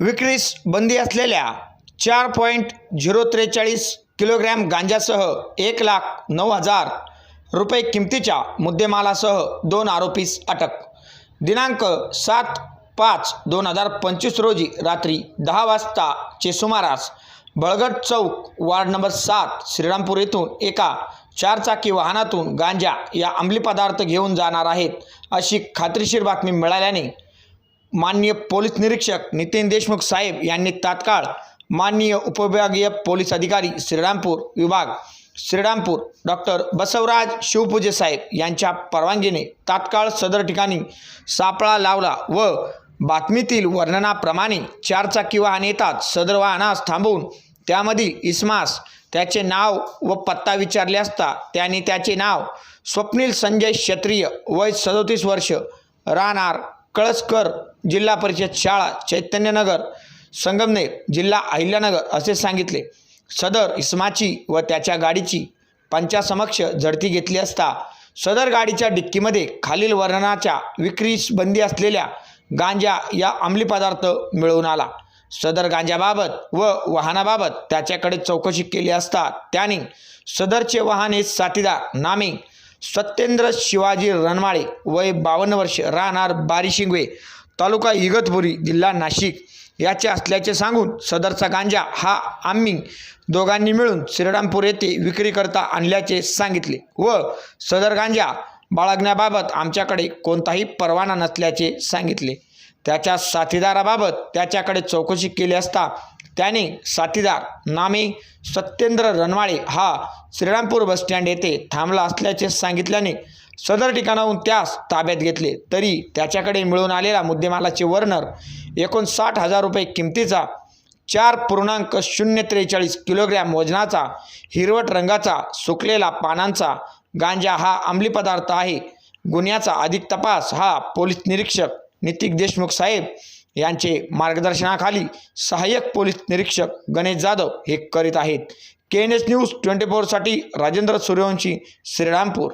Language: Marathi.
विक्रीस बंदी असलेल्या चार पॉईंट झिरो त्रेचाळीस किलोग्रॅम गांजासह एक लाख नऊ हजार रुपये किमतीच्या मुद्देमालासह दोन आरोपीस अटक. दिनांक सात पाच दोन हजार पंचवीस रोजी रात्री दहा वाजताचे सुमारास बळगट चौक वार्ड नंबर सात श्रीरामपूर येथून एका चारचाकी वाहनातून गांजा या अंमली पदार्थ घेऊन जाणार आहेत अशी खात्रीशीर बातमी मिळाल्याने माननीय पोलीस निरीक्षक नितीन देशमुख साहेब यांनी तात्काळ माननीय उपविभागीय पोलीस अधिकारी श्रीरामपूर विभाग श्रीरामपूर डॉक्टर बसवराज शिवपूजे साहेब यांच्या परवानगीने तात्काळ सदर ठिकाणी सापळा लावला व बातमीतील वर्णनाप्रमाणे चारचाकी वाहन येतात सदर वाहनास थांबवून त्यामधील इस्मास त्याचे नाव व पत्ता विचारले असता त्याने त्याचे नाव स्वप्नील संजय क्षत्रिय वय सदोतीस वर्ष राहणार कळसकर जिल्हा परिषद शाळा चैतन्यनगर संगमनेर जिल्हा अहिल्यानगर असे सांगितले. सदर इस्माची व त्याच्या गाडीची पंचासमक्ष झडती घेतली असता सदर गाडीच्या डिक्कीमध्ये खालील वर्णनाच्या विक्रीस बंदी असलेल्या गांजा या अंमली पदार्थ मिळवून आला. सदर गांजाबाबत व वाहनाबाबत त्याच्याकडे चौकशी केली असता त्याने सदरचे वाहन हे साथीदार नामे सत्येंद्र शिवाजी रणमाळे वय बावन्न वर्ष राहणार बारिशिंगवे तालुका इगतपुरी जिल्हा नाशिक. याचे असल्याचे सांगून सदरचा गांजा हा आम्ही दोघांनी मिळून श्रीरामपूर येथे विक्रीकरता आणल्याचे सांगितले व सदर गांजा बाळगण्याबाबत आमच्याकडे कोणताही परवाना नसल्याचे सांगितले. त्याच्या साथीदाराबाबत त्याच्याकडे चौकशी केली असता त्याने साथीदार नामे सत्येंद्र रणवाळे हा श्रीरामपूर बसस्टँड येथे थांबला असल्याचे सांगितल्याने सदर ठिकाणाहून त्यास ताब्यात घेतले. तरी त्याच्याकडे मिळून आलेला मुद्देमालाचे वर्णर एकोणसाठ हजार रुपये किमतीचा चार पूर्णांक शून्य त्रेचाळीस किलोग्रॅम वजनाचा हिरवट रंगाचा सुकलेला पानांचा गांजा हा अंमली पदार्थ आहे. गुन्ह्याचा अधिक तपास हा पोलीस निरीक्षक नितीक देशमुख साहेब यांचे मार्गदर्शनाखाली सहाय्यक पोलीस निरीक्षक गणेश जाधव हे करीत आहेत. K N S news twenty फोरसाठी Rajendra Suryavanshi Shrirampur.